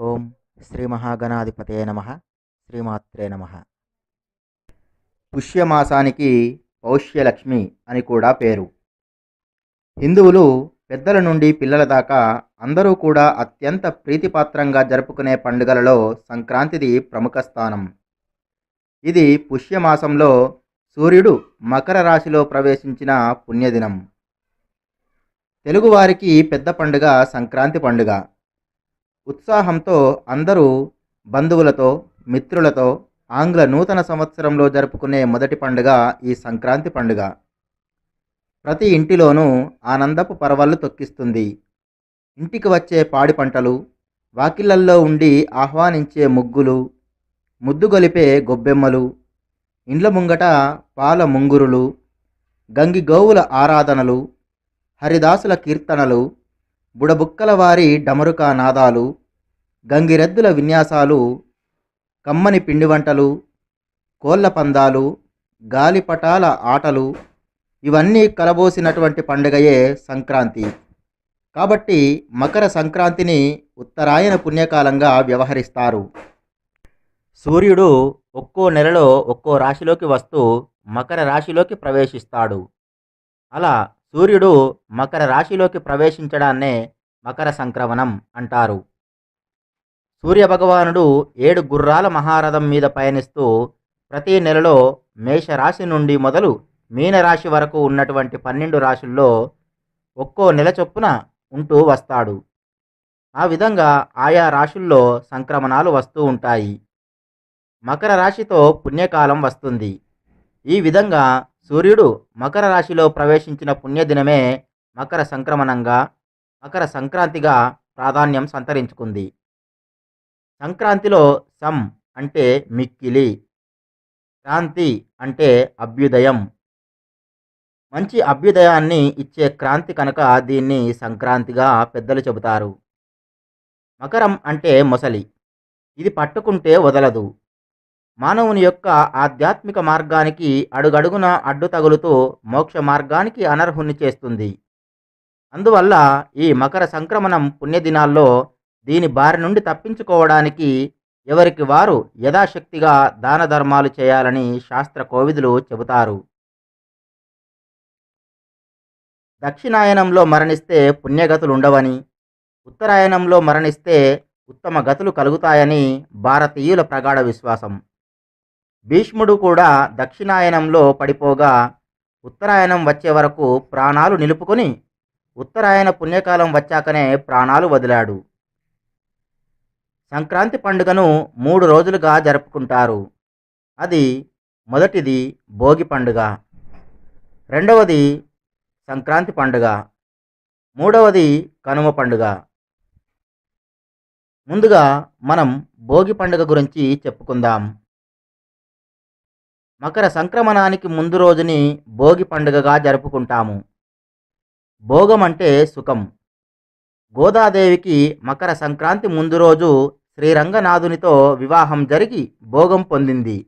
ఓం శ్రీ మహాగణాధిపతే నమ. శ్రీమాత్రే నమ. పుష్యమాసానికి పౌష్యలక్ష్మి అని కూడా పేరు. హిందువులు పెద్దల నుండి పిల్లల దాకా అందరూ కూడా అత్యంత ప్రీతిపాత్రంగా జరుపుకునే పండుగలలో సంక్రాంతిది ప్రముఖ స్థానం. ఇది పుష్యమాసంలో సూర్యుడు మకర రాశిలో ప్రవేశించిన పుణ్యదినం. తెలుగువారికి పెద్ద పండుగ సంక్రాంతి పండుగ. ఉత్సాహంతో అందరూ బంధువులతో మిత్రులతో ఆంగ్ల నూతన సంవత్సరంలో జరుపుకునే మొదటి పండుగ ఈ సంక్రాంతి పండుగ. ప్రతి ఇంటిలోనూ ఆనందపు పర్వాలు తొక్కిస్తుంది. ఇంటికి వచ్చే పాడి పంటలు వాకిళ్ళల్లో ఉండి ఆహ్వానించే ముగ్గులు ముద్దుగొలిపే గొబ్బెమ్మలు ఇండ్ల ముంగట పాల ముంగురులు గంగి గోవుల ఆరాధనలు హరిదాసుల కీర్తనలు బుడబుక్కల వారి డమరుకా నాదాలు గంగిరెద్దుల విన్యాసాలు కమ్మని పిండి వంటలు కోళ్ళ పందాలు గాలిపటాల ఆటలు ఇవన్నీ కలబోసినటువంటి పండుగయే సంక్రాంతి. కాబట్టి మకర సంక్రాంతిని ఉత్తరాయణ పుణ్యకాలంగా వ్యవహరిస్తారు. సూర్యుడు ఒక్కో నెలలో ఒక్కో రాశిలోకి వస్తూ మకర రాశిలోకి ప్రవేశిస్తాడు. అలా సూర్యుడు మకర రాశిలోకి ప్రవేశించడాన్నే మకర సంక్రమణం అంటారు. సూర్యభగవానుడు ఏడు గుర్రాల మహారథం మీద పయనిస్తూ ప్రతి నెలలో మేషరాశి నుండి మొదలు మీనరాశి వరకు ఉన్నటువంటి పన్నెండు రాశుల్లో ఒక్కో నెల చొప్పున ఉంటూ వస్తాడు. ఆ విధంగా ఆయా రాశుల్లో సంక్రమణాలు వస్తూ ఉంటాయి. మకర రాశితో పుణ్యకాలం వస్తుంది. ఈ విధంగా సూర్యుడు మకర రాశిలో ప్రవేశించిన పుణ్యదినమే మకర సంక్రమణంగా మకర సంక్రాంతిగా ప్రాధాన్యం సంతరించుకుంది. సంక్రాంతిలో సం అంటే మిక్కిలి క్రాంతి అంటే అభ్యుదయం. మంచి అభ్యుదయాన్ని ఇచ్చే క్రాంతి కనుక దీన్ని సంక్రాంతిగా పెద్దలు చెబుతారు. మకరం అంటే మొసలి. ఇది పట్టుకుంటే వదలదు. మానవుని యొక్క ఆధ్యాత్మిక మార్గానికి అడుగడుగున అడ్డు తగులుతూ మోక్ష మార్గానికి అనర్హుని చేస్తుంది. అందువల్ల ఈ మకర సంక్రమణం పుణ్యదినాల్లో దీని బారి నుండి తప్పించుకోవడానికి ఎవరికి వారు యథాశక్తిగా దాన ధర్మాలు చేయాలని శాస్త్ర కోవిదులు చెబుతారు. దక్షిణాయనంలో మరణిస్తే పుణ్యగతులు ఉండవని ఉత్తరాయణంలో మరణిస్తే ఉత్తమ గతులు కలుగుతాయని భారతీయుల ప్రగాఢ విశ్వాసం. భీష్ముడు కూడా దక్షిణాయనంలో పడిపోగా ఉత్తరాయణం వచ్చే వరకు ప్రాణాలు నిలుపుకొని ఉత్తరాయణ పుణ్యకాలం వచ్చాకనే ప్రాణాలు వదిలాడు. సంక్రాంతి పండుగను మూడు రోజులుగా జరుపుకుంటారు. అది మొదటిది భోగి పండుగ. రెండవది సంక్రాంతి పండుగ. మూడవది కనుమ పండుగ. ముందుగా మనం భోగి పండుగ గురించి చెప్పుకుందాం. మకర సంక్రమణానికి ముందు రోజుని భోగి పండుగగా జరుపుకుంటాము. భోగం అంటే సుఖం. గోదాదేవికి మకర సంక్రాంతి ముందు రోజు శ్రీరంగనాథునితో వివాహం జరిగి భోగం పొందింది.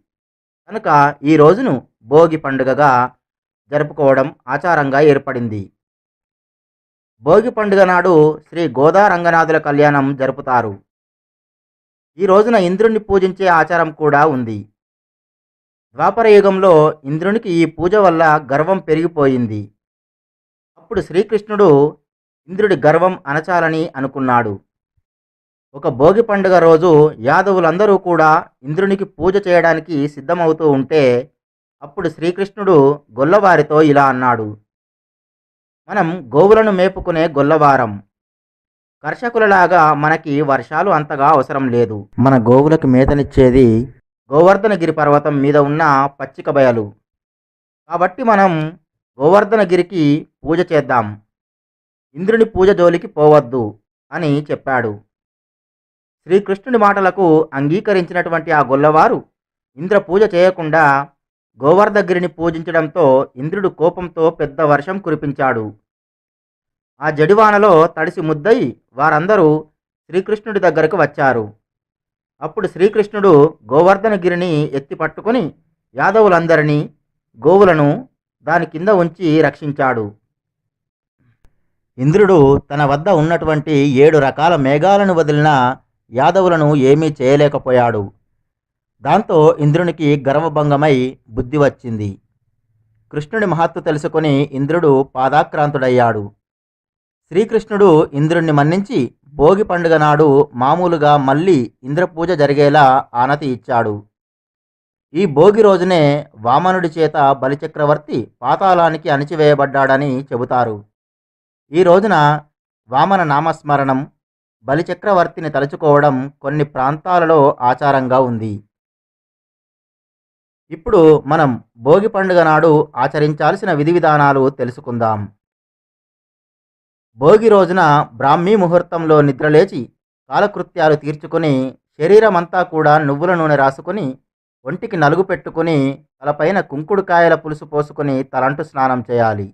కనుక ఈ రోజును భోగి పండుగగా జరుపుకోవడం ఆచారంగా ఏర్పడింది. భోగి పండుగ నాడు శ్రీ గోదా రంగనాథుల కళ్యాణం జరుపుతారు. ఈ రోజున ఇంద్రుణ్ణి పూజించే ఆచారం కూడా ఉంది. ద్వాపర యుగంలో ఇంద్రునికి ఈ పూజ వల్ల గర్వం పెరిగిపోయింది. అప్పుడు శ్రీకృష్ణుడు ఇంద్రుడి గర్వం అణచాలని అనుకున్నాడు. ఒక భోగి పండుగ రోజు యాదవులందరూ కూడా ఇంద్రునికి పూజ చేయడానికి సిద్ధమవుతూ ఉంటే అప్పుడు శ్రీకృష్ణుడు గొల్లవారితో ఇలా అన్నాడు. మనం గోవులను మేపుకునే గొల్లవారం. కర్షకులలాగా మనకి వర్షాలు అంతగా అవసరం లేదు. మన గోవులకు మేతనిచ్చేది గోవర్ధనగిరి పర్వతం మీద ఉన్న పచ్చిక బయలు. కాబట్టి మనం గోవర్ధనగిరికి పూజ చేద్దాం. ఇంద్రుని పూజ జోలికి పోవద్దు అని చెప్పాడు. శ్రీకృష్ణుడి మాటలకు అంగీకరించినటువంటి ఆ గొల్లవారు ఇంద్ర పూజ చేయకుండా గోవర్ధగిరిని పూజించడంతో ఇంద్రుడు కోపంతో పెద్ద వర్షం కురిపించాడు. ఆ జడివానలో తడిసి ముద్దయి వారందరూ శ్రీకృష్ణుడి దగ్గరకు వచ్చారు. అప్పుడు శ్రీకృష్ణుడు గోవర్ధనగిరిని ఎత్తి పట్టుకొని యాదవులందరినీ గోవులను దాని కింద ఉంచి రక్షించాడు. ఇంద్రుడు తన వద్ద ఉన్నటువంటి ఏడు రకాల మేఘాలను వదిలిన యాదవులను ఏమీ చేయలేకపోయాడు. దాంతో ఇంద్రునికి గర్వభంగమై బుద్ధి వచ్చింది. కృష్ణుడి మహత్తు తెలుసుకొని ఇంద్రుడు పాదాక్రాంతుడయ్యాడు. శ్రీకృష్ణుడు ఇంద్రుణ్ణి మన్నించి భోగి పండుగ నాడు మామూలుగా మళ్ళీ ఇంద్రపూజ జరిగేలా ఆనతి ఇచ్చాడు. ఈ భోగి రోజునే వామనుడి చేత బలిచక్రవర్తి పాతాళానికి అణిచివేయబడ్డాడని చెబుతారు. ఈ రోజున వామన నామస్మరణం బలిచక్రవర్తిని తలుచుకోవడం కొన్ని ప్రాంతాలలో ఆచారంగా ఉంది. ఇప్పుడు మనం భోగి పండుగ నాడు ఆచరించాల్సిన విధి విధానాలు తెలుసుకుందాం. భోగి రోజున బ్రాహ్మీ ముహూర్తంలో నిద్రలేచి కాలకృత్యాలు తీర్చుకొని శరీరమంతా కూడా నువ్వుల నూనె రాసుకొని ఒంటికి నలుగు పెట్టుకుని తలపైన కుంకుడుకాయల పులుసు పోసుకొని తలంటు స్నానం చేయాలి.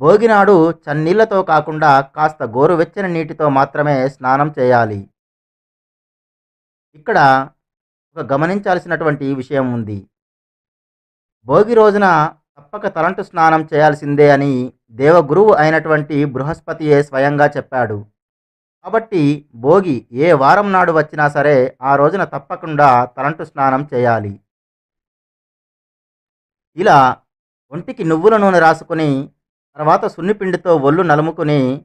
భోగినాడు చన్నీళ్ళతో కాకుండా కాస్త గోరువెచ్చని నీటితో మాత్రమే స్నానం చేయాలి. ఇక్కడ ఒక గమనించాల్సినటువంటి విషయం ఉంది. భోగి రోజున తప్పక తలంటు స్నానం చేయాల్సిందే అని దేవగురువు అయినటువంటి బృహస్పతియే స్వయంగా చెప్పాడు. కాబట్టి భోగి ఏ వారం నాడు వచ్చినా సరే ఆ రోజున తప్పకుండా తలంటు స్నానం చేయాలి. ఇలా ఒంటికి నువ్వుల నూనె రాసుకుని తర్వాత సున్నిపిండితో ఒళ్ళు నలుముకుని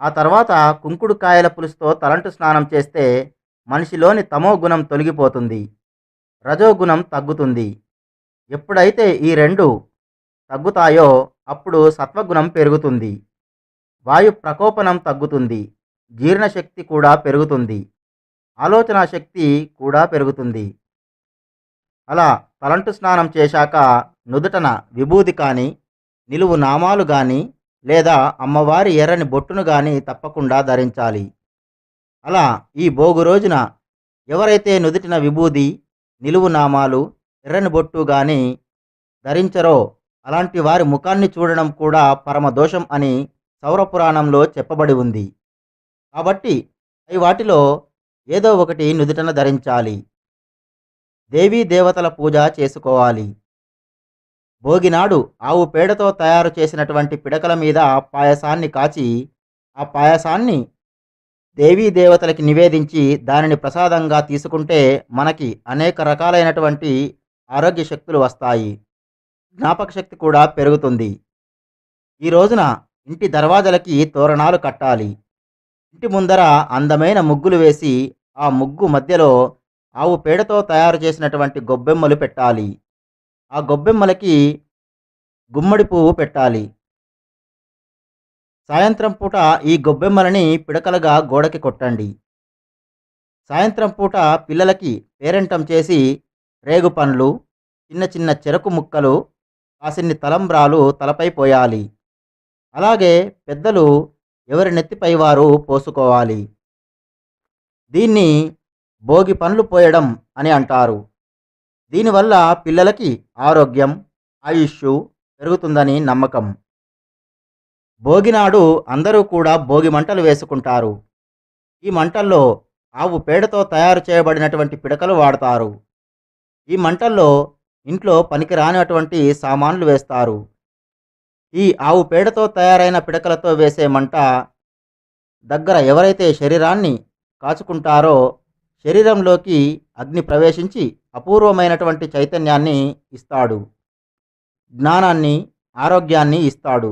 ఆ తర్వాత కుంకుడు కాయల పులుసుతో తలంటు స్నానం చేస్తే మనిషిలోని తమో గుణం తొలగిపోతుంది. రజోగుణం తగ్గుతుంది. ఎప్పుడైతే ఈ రెండు తగ్గుతాయో అప్పుడు సత్వగుణం పెరుగుతుంది. వాయు ప్రకోపనం తగ్గుతుంది. జీర్ణశక్తి కూడా పెరుగుతుంది. ఆలోచన శక్తి కూడా పెరుగుతుంది. అలా తలంటు స్నానం చేశాక నుదుటన విభూది కానీ నిలువు నామాలు కానీ లేదా అమ్మవారి ఎర్రని బొట్టును కానీ తప్పకుండా ధరించాలి. అలా ఈ భోగు రోజున ఎవరైతే నుదుటిన విభూది నిలువు నామాలు ఎర్రని బొట్టు కానీ ధరించరో అలాంటి వారి ముఖాన్ని చూడడం కూడా పరమ దోషం అని సౌరపురాణంలో చెప్పబడి ఉంది. కాబట్టి అవి వాటిలో ఏదో ఒకటి నుదుటన ధరించాలి. దేవీ దేవతల పూజ చేసుకోవాలి. భోగినాడు ఆవు పేడతో తయారు చేసినటువంటి పిడకల మీద పాయసాన్ని కాచి ఆ పాయసాన్ని దేవీ దేవతలకి నివేదించి దానిని ప్రసాదంగా తీసుకుంటే మనకి అనేక రకాలైనటువంటి ఆరోగ్య శక్తులు వస్తాయి. జ్ఞాపక శక్తి కూడా పెరుగుతుంది. ఈ రోజున ఇంటి దర్వాజలకి తోరణాలు కట్టాలి. ఇంటి ముందర అందమైన ముగ్గులు వేసి ఆ ముగ్గు మధ్యలో ఆవు పేడతో తయారు చేసినటువంటి గొబ్బెమ్మలు పెట్టాలి. ఆ గొబ్బెమ్మలకి గుమ్మడి పువ్వు పెట్టాలి. సాయంత్రం పూట ఈ గొబ్బెమ్మలని పిడకలుగా గోడకి కొట్టండి. సాయంత్రం పూట పిల్లలకి పేరెంటం చేసి రేగు పండ్లు చిన్న చిన్న చెరకు ముక్కలు కాసిన్ని తలంబ్రాలు తలపై పోయాలి. అలాగే పెద్దలు ఎవరి నెత్తిపై వారు పోసుకోవాలి. దీన్ని భోగి పండ్లు పోయడం అని అంటారు. దీనివల్ల పిల్లలకి ఆరోగ్యం ఆయుష్ పెరుగుతుందని నమ్మకం. భోగినాడు అందరూ కూడా భోగి మంటలు వేసుకుంటారు. ఈ మంటల్లో ఆవు పేడతో తయారు చేయబడినటువంటి పిడకలు వాడతారు. ఈ మంటల్లో ఇంట్లో పనికిరానటువంటి సామాన్లు వేస్తారు. ఈ ఆవు పేడతో తయారైన పిడకలతో వేసే మంట దగ్గర ఎవరైతే శరీరాన్ని కాచుకుంటారో శరీరంలోకి అగ్ని ప్రవేశించి అపూర్వమైనటువంటి చైతన్యాన్ని ఇస్తాడు. జ్ఞానాన్ని ఆరోగ్యాన్ని ఇస్తాడు.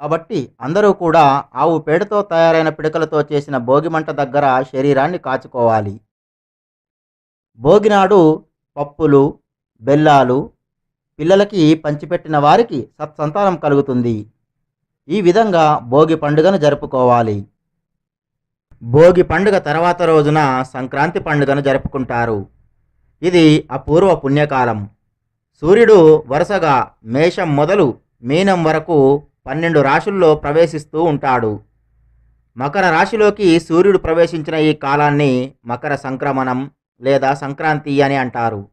కాబట్టి అందరూ కూడా ఆవు పేడతో తయారైన పిడకలతో చేసిన భోగిమంట దగ్గర శరీరాన్ని కాచుకోవాలి. భోగినాడు పప్పులు బెల్లాలు పిల్లలకి పంచిపెట్టిన వారికి సత్సంతానం కలుగుతుంది. ఈ విధంగా భోగి పండుగను జరుపుకోవాలి. భోగి పండుగ తర్వాత రోజున సంక్రాంతి పండుగను జరుపుకుంటారు. ఇది అపూర్వ పుణ్యకాలం. సూర్యుడు వరుసగా మేషం మొదలు మీనం వరకు పన్నెండు రాశుల్లో ప్రవేశిస్తూ ఉంటాడు. మకర రాశిలోకి సూర్యుడు ప్రవేశించిన ఈ కాలాన్ని మకర సంక్రమణం లేదా సంక్రాంతి అని అంటారు.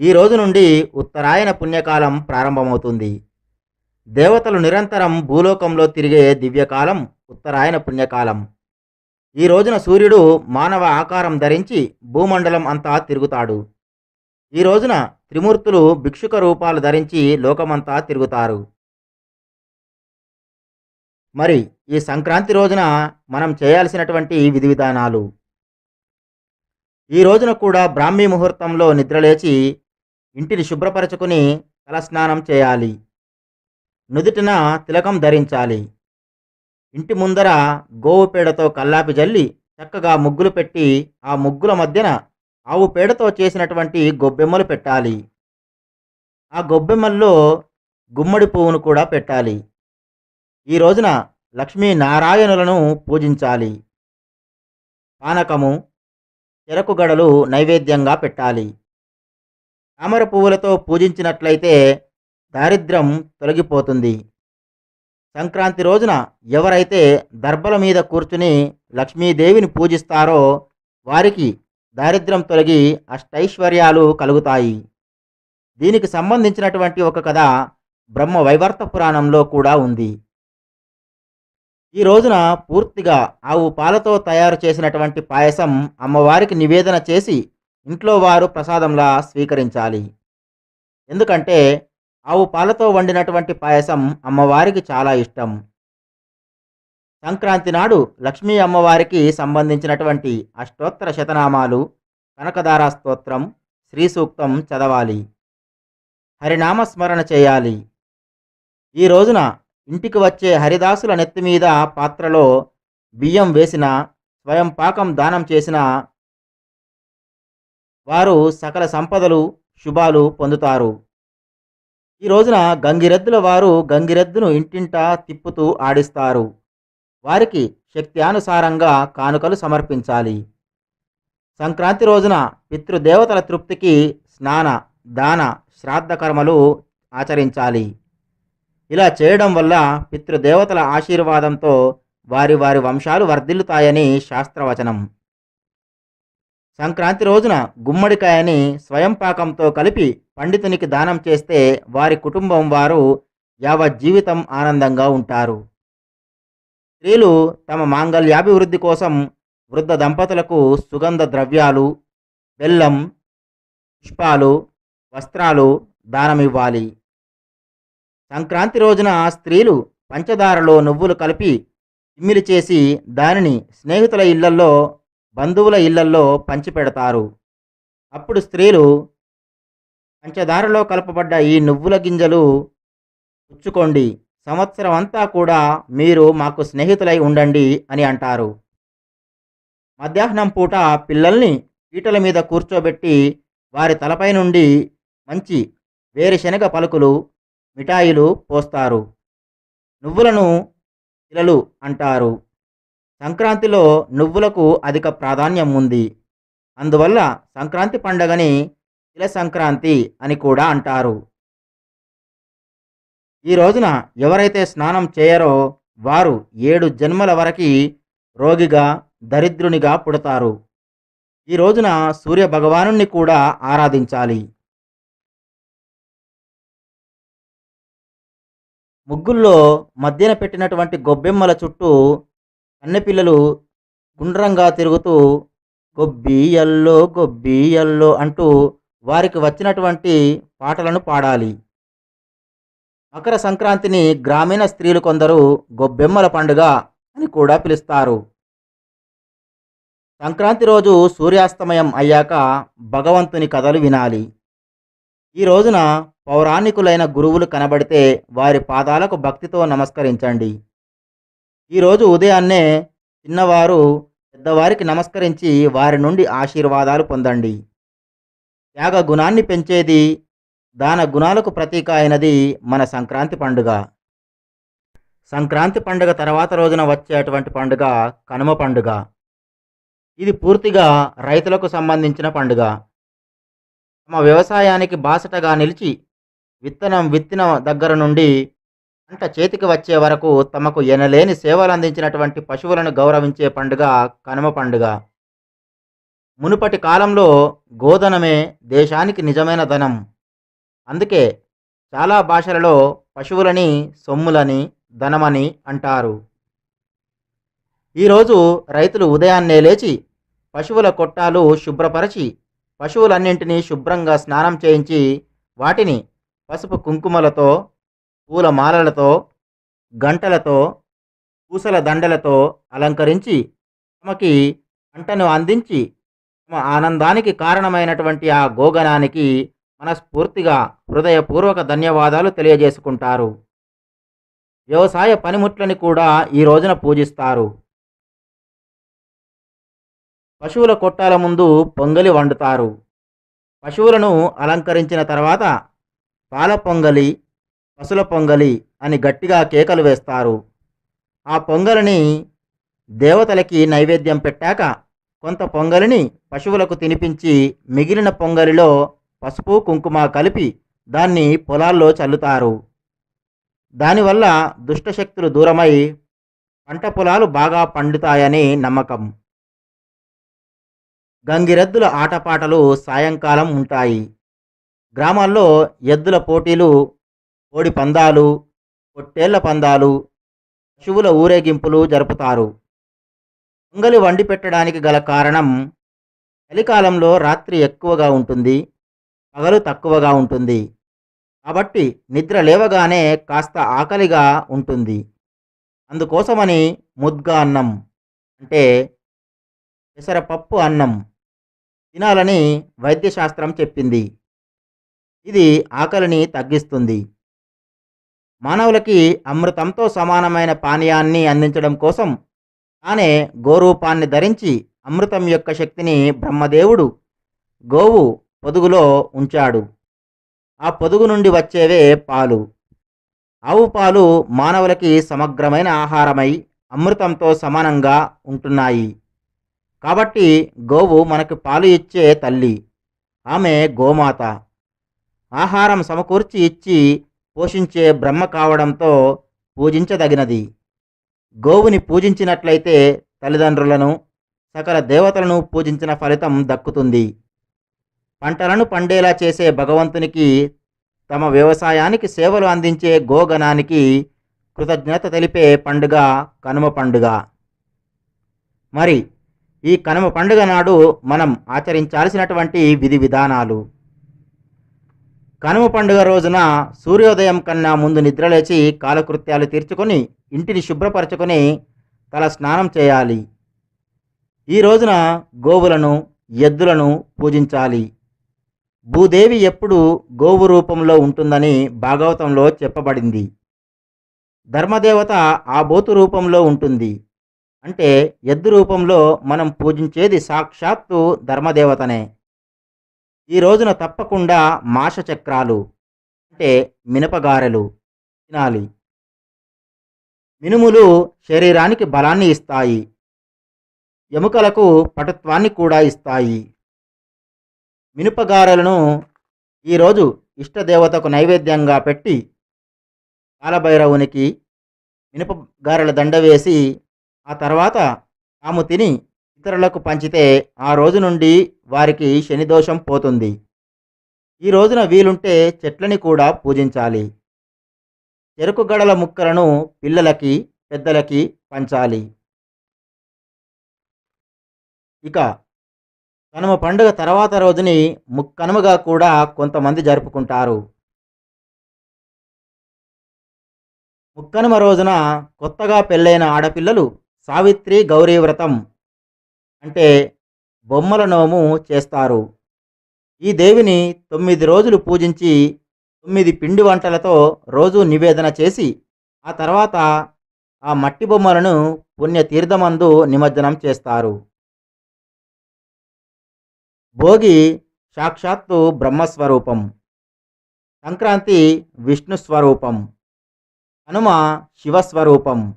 ఈ రోజు నుండి ఉత్తరాయణ పుణ్యకాలం ప్రారంభమవుతుంది. దేవతలు నిరంతరం భూలోకంలో తిరిగే దివ్యకాలం ఉత్తరాయణ పుణ్యకాలం. ఈ రోజున సూర్యుడు మానవ ఆకారం ధరించి భూమండలం అంతా తిరుగుతాడు. ఈ రోజున త్రిమూర్తులు భిక్షుక రూపాలు ధరించి లోకమంతా తిరుగుతారు. మరి ఈ సంక్రాంతి రోజున మనం చేయాల్సినటువంటి విధి విధానాలు. ఈ రోజున కూడా బ్రాహ్మీ ముహూర్తంలో నిద్రలేచి ఇంటిని శుభ్రపరచుకుని తలస్నానం చేయాలి. నుదుటిన తిలకం ధరించాలి. ఇంటి ముందర గోవు పేడతో కల్లాపి జల్లి చక్కగా ముగ్గులు పెట్టి ఆ ముగ్గుల మధ్యన ఆవు పేడతో చేసినటువంటి గొబ్బెమ్మలు పెట్టాలి. ఆ గొబ్బెమ్మల్లో గుమ్మడి పువ్వును కూడా పెట్టాలి. ఈ రోజున లక్ష్మీ నారాయణులను పూజించాలి. పానకము చెరకు గడలు నైవేద్యంగా పెట్టాలి. తామర పువ్వులతో పూజించినట్లయితే దారిద్ర్యం తొలగిపోతుంది. సంక్రాంతి రోజున ఎవరైతే దర్భల మీద కూర్చుని లక్ష్మీదేవిని పూజిస్తారో వారికి దారిద్ర్యం తొలగి అష్టైశ్వర్యాలు కలుగుతాయి. దీనికి సంబంధించినటువంటి ఒక కథ బ్రహ్మ వైవర్త పురాణంలో కూడా ఉంది. ఈ రోజున పూర్తిగా ఆవు పాలతో తయారు చేసినటువంటి పాయసం అమ్మవారికి నివేదన చేసి ఇంట్లో వారు ప్రసాదంలా స్వీకరించాలి. ఎందుకంటే ఆవు పాలతో వండినటువంటి పాయసం అమ్మవారికి చాలా ఇష్టం. సంక్రాంతి నాడు లక్ష్మీ అమ్మవారికి సంబంధించినటువంటి అష్టోత్తర శతనామాలు కనకదార స్తోత్రం శ్రీ సూక్తం చదవాలి. హరినామ స్మరణ చేయాలి. ఈ రోజున ఇంటికి వచ్చే హరిదాసుల నెత్తి మీద పాత్రలో బియ్యం వేసిన స్వయం పాకం దానం చేసిన వారు సకల సంపదలు శుభాలు పొందుతారు. ఈ రోజున గంగిరెద్దుల వారు గంగిరెద్దును ఇంటింటా తిప్పుతూ ఆడిస్తారు. వారికి శక్తి అనుసారంగా కానుకలు సమర్పించాలి. సంక్రాంతి రోజున పితృదేవతల తృప్తికి స్నాన దాన శ్రాద్ధ కర్మలు ఆచరించాలి. ఇలా చేయడం వల్ల పితృదేవతల ఆశీర్వాదంతో వారి వారి వంశాలు వర్ధిల్లుతాయని శాస్త్రవచనం. సంక్రాంతి రోజున గుమ్మడికాయని స్వయం పాకంతో కలిపి పండితునికి దానం చేస్తే వారి కుటుంబం వారు యావజ్జీవితం ఆనందంగా ఉంటారు. స్త్రీలు తమ మాంగళ్యాభివృద్ధి కోసం వృద్ధ దంపతులకు సుగంధ ద్రవ్యాలు బెల్లం పుష్పాలు వస్త్రాలు దానమివ్వాలి. సంక్రాంతి రోజున స్త్రీలు పంచదారలో నువ్వులు కలిపి తిమ్మిలి చేసి దానిని స్నేహితుల ఇళ్ళల్లో బంధువుల ఇళ్ళల్లో పంచిపెడతారు అప్పుడు స్త్రీలు పంచదారలో కలపబడ్డ ఈ నువ్వుల గింజలు పుచ్చుకోండి. సంవత్సరం అంతా కూడా మీరు మాకు స్నేహితులై ఉండండి అని అంటారు. మధ్యాహ్నం పూట పిల్లల్ని పీటల మీద కూర్చోబెట్టి వారి తలపై నుండి మంచి వేరుశనగ పలుకులు మిఠాయిలు పోస్తారు. నువ్వులను ఇలలు అంటారు. సంక్రాంతిలో నువ్వులకు అధిక ప్రాధాన్యం ఉంది. అందువల్ల సంక్రాంతి పండగని తిల సంక్రాంతి అని కూడా అంటారు. ఈ రోజున ఎవరైతే స్నానం చేయరో వారు ఏడు జన్మల వరకు రోగిగా దరిద్రునిగా పుడతారు. ఈ రోజున సూర్య భగవాను కూడా ఆరాధించాలి. ముగ్గుల్లో మధ్యన పెట్టినటువంటి గొబ్బెమ్మల చుట్టూ కన్నెపిల్లలు గుండ్రంగా తిరుగుతూ గొబ్బీయల్లో గొబ్బీయల్లో అంటూ వారికి వచ్చినటువంటి పాటలను పాడాలి. మకర సంక్రాంతిని గ్రామీణ స్త్రీలు కొందరు గొబ్బెమ్మల పండుగ అని కూడా పిలుస్తారు. సంక్రాంతి రోజు సూర్యాస్తమయం అయ్యాక భగవంతుని కథలు వినాలి. ఈ రోజున పౌరాణికులైన గురువులు కనబడితే వారి పాదాలకు భక్తితో నమస్కరించండి. ఈరోజు ఉదయాన్నే చిన్నవారు పెద్దవారికి నమస్కరించి వారి నుండి ఆశీర్వాదాలు పొందండి. త్యాగ గుణాన్ని పెంచేది దాన గుణాలకు ప్రతీక అయినది మన సంక్రాంతి పండుగ. సంక్రాంతి పండుగ తర్వాత రోజున వచ్చేటువంటి పండుగ కనుమ పండుగ. ఇది పూర్తిగా రైతులకు సంబంధించిన పండుగ. తమ వ్యవసాయానికి బాసటగా నిలిచి విత్తనం విత్తిన దగ్గర నుండి పంట చేతికి వచ్చే వరకు తమకు ఎనలేని సేవలు అందించినటువంటి పశువులను గౌరవించే పండుగ కనుమ పండుగ. మునుపటి కాలంలో గోధనమే దేశానికి నిజమైన ధనం. అందుకే చాలా భాషలలో పశువులని సొమ్ములని ధనమని అంటారు. ఈరోజు రైతులు ఉదయాన్నే లేచి పశువుల కొట్టాలు శుభ్రపరచి పశువులన్నింటినీ శుభ్రంగా స్నానం చేయించి వాటిని పసుపు కుంకుమలతో పూల మాలలతో గంటలతో పూసల దండలతో అలంకరించి తమకి పంటను అందించి తమ ఆనందానికి కారణమైనటువంటి ఆ గోగణానికి మనస్ఫూర్తిగా హృదయపూర్వక ధన్యవాదాలు తెలియజేసుకుంటారు. వ్యవసాయ పనిముట్లని కూడా ఈ రోజున పూజిస్తారు. పశువుల కొట్టాల ముందు పొంగలి వండుతారు. పశువులను అలంకరించిన తర్వాత పాల పొంగలి పశుల పొంగలి అని గట్టిగా కేకలు వేస్తారు. ఆ పొంగలిని దేవతలకి నైవేద్యం పెట్టాక కొంత పొంగలిని పశువులకు తినిపించి మిగిలిన పొంగలిలో పసుపు కుంకుమ కలిపి దాన్ని పొలాల్లో చల్లుతారు. దానివల్ల దుష్టశక్తులు దూరమై పంట పొలాలు బాగా పండుతాయని నమ్మకం. గంగిరెద్దుల ఆటపాటలు సాయంకాలం ఉంటాయి. గ్రామాల్లో ఎద్దుల పోటీలు కోడి పందాలు పొట్టేళ్ళ పందాలు పశువుల ఊరేగింపులు జరుపుతారు. పొంగలి వండి పెట్టడానికి గల కారణం చలికాలంలో రాత్రి ఎక్కువగా ఉంటుంది పగలు తక్కువగా ఉంటుంది. కాబట్టి నిద్ర లేవగానే కాస్త ఆకలిగా ఉంటుంది. అందుకోసమని ముద్గ అన్నం అంటే పెసరపప్పు అన్నం తినాలని వైద్యశాస్త్రం చెప్పింది. ఇది ఆకలిని తగ్గిస్తుంది. మానవులకి అమృతంతో సమానమైన పానీయాన్ని అందించడం కోసం తానే గోరూపాన్ని ధరించి అమృతం యొక్క శక్తిని బ్రహ్మదేవుడు గోవు పొదుగులో ఉంచాడు. ఆ పొదుగు నుండి వచ్చేవే పాలు. ఆవు పాలు మానవులకి సమగ్రమైన ఆహారమై అమృతంతో సమానంగా ఉంటున్నాయి. కాబట్టి గోవు మనకు పాలు ఇచ్చే తల్లి. ఆమె గోమాత. ఆహారం సమకూర్చి ఇచ్చి పోషించే బ్రహ్మ కావడంతో పూజించదగినది. గోవుని పూజించినట్లయితే తల్లిదండ్రులను సకల దేవతలను పూజించిన ఫలితం దక్కుతుంది. పంటలను పండేలా చేసే భగవంతునికి తమ వ్యవసాయానికి సేవలు అందించే గోగణానికి కృతజ్ఞత తెలిపే పండుగ కనుమ పండుగ. మరి ఈ కనుమ పండుగ నాడు మనం ఆచరించాల్సినటువంటి విధి విధానాలు. కనుమ పండుగ రోజున సూర్యోదయం కన్నా ముందు నిద్రలేచి కాలకృత్యాలు తీర్చుకొని ఇంటిని శుభ్రపరచుకొని తల స్నానం చేయాలి. ఈ రోజున గోవులను ఎద్దులను పూజించాలి. భూదేవి ఎప్పుడు గోవు రూపంలో ఉంటుందని భాగవతంలో చెప్పబడింది. ధర్మదేవత ఆ బోతు రూపంలో ఉంటుంది. అంటే ఎద్దు రూపంలో మనం పూజించేది సాక్షాత్తు ధర్మదేవతనే. ఈ రోజున తప్పకుండా మాష చక్రాలు అంటే మినపగారెలు తినాలి. మినుములు శరీరానికి బలాన్ని ఇస్తాయి. ఎముకలకు పటుత్వాన్ని కూడా ఇస్తాయి. మినపగారెలను ఈరోజు ఇష్టదేవతకు నైవేద్యంగా పెట్టి కాలభైరవునికి మినపగారెల దండ వేసి ఆ తర్వాత తాము తిని ఇతరులకు పంచితే ఆ రోజు నుండి వారికి శనిదోషం పోతుంది. ఈ రోజున వీలుంటే చెట్లని కూడా పూజించాలి. చెరుకు గడల ముక్కలను పిల్లలకి పెద్దలకి పంచాలి. ఇక కనుమ పండుగ తర్వాత రోజుని ముక్కనుమగా కూడా కొంతమంది జరుపుకుంటారు. ముక్కనుమ రోజున కొత్తగా పెళ్ళైన ఆడపిల్లలు సావిత్రి గౌరీ వ్రతం అంటే బొమ్మల నోము చేస్తారు. ఈ దేవిని తొమ్మిది రోజులు పూజించి తొమ్మిది పిండి వంటలతో రోజు నివేదన చేసి ఆ తర్వాత ఆ మట్టి బొమ్మలను పుణ్యతీర్థమందు నిమజ్జనం చేస్తారు. భోగి సాక్షాత్తు బ్రహ్మస్వరూపం. సంక్రాంతి విష్ణు స్వరూపం. హనుమ శివస్వరూపం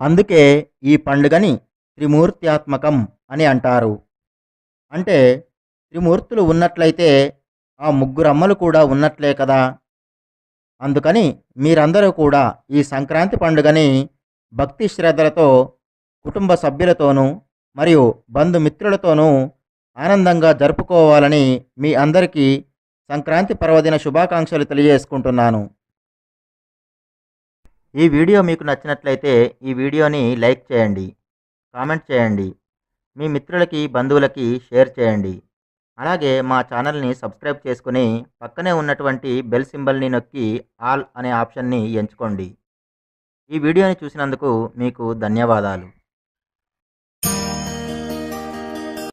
అందుకే ఈ పండుగని త్రిమూర్త్యాత్మకం అని అంటారు. అంటే త్రిమూర్తులు ఉన్నట్లయితే ఆ ముగ్గురు అమ్మలు కూడా ఉన్నట్లే కదా. అందుకని మీరందరూ కూడా ఈ సంక్రాంతి పండుగని భక్తి శ్రద్ధలతో కుటుంబ సభ్యులతోనూ మరియు బంధుమిత్రులతోనూ ఆనందంగా జరుపుకోవాలని మీ అందరికీ సంక్రాంతి పర్వదిన శుభాకాంక్షలు తెలియజేసుకుంటున్నాను. ఈ వీడియో మీకు నచ్చినట్లయితే ఈ వీడియోని లైక్ చేయండి. కామెంట్ చేయండి. మీ మిత్రులకి బంధువులకి షేర్ చేయండి. అలాగే మా ఛానల్ని సబ్స్క్రైబ్ చేసుకుని పక్కనే ఉన్నటువంటి బెల్ సింబల్ని నొక్కి ఆల్ అనే ఆప్షన్ని ఎంచుకోండి. ఈ వీడియోని చూసినందుకు మీకు ధన్యవాదాలు.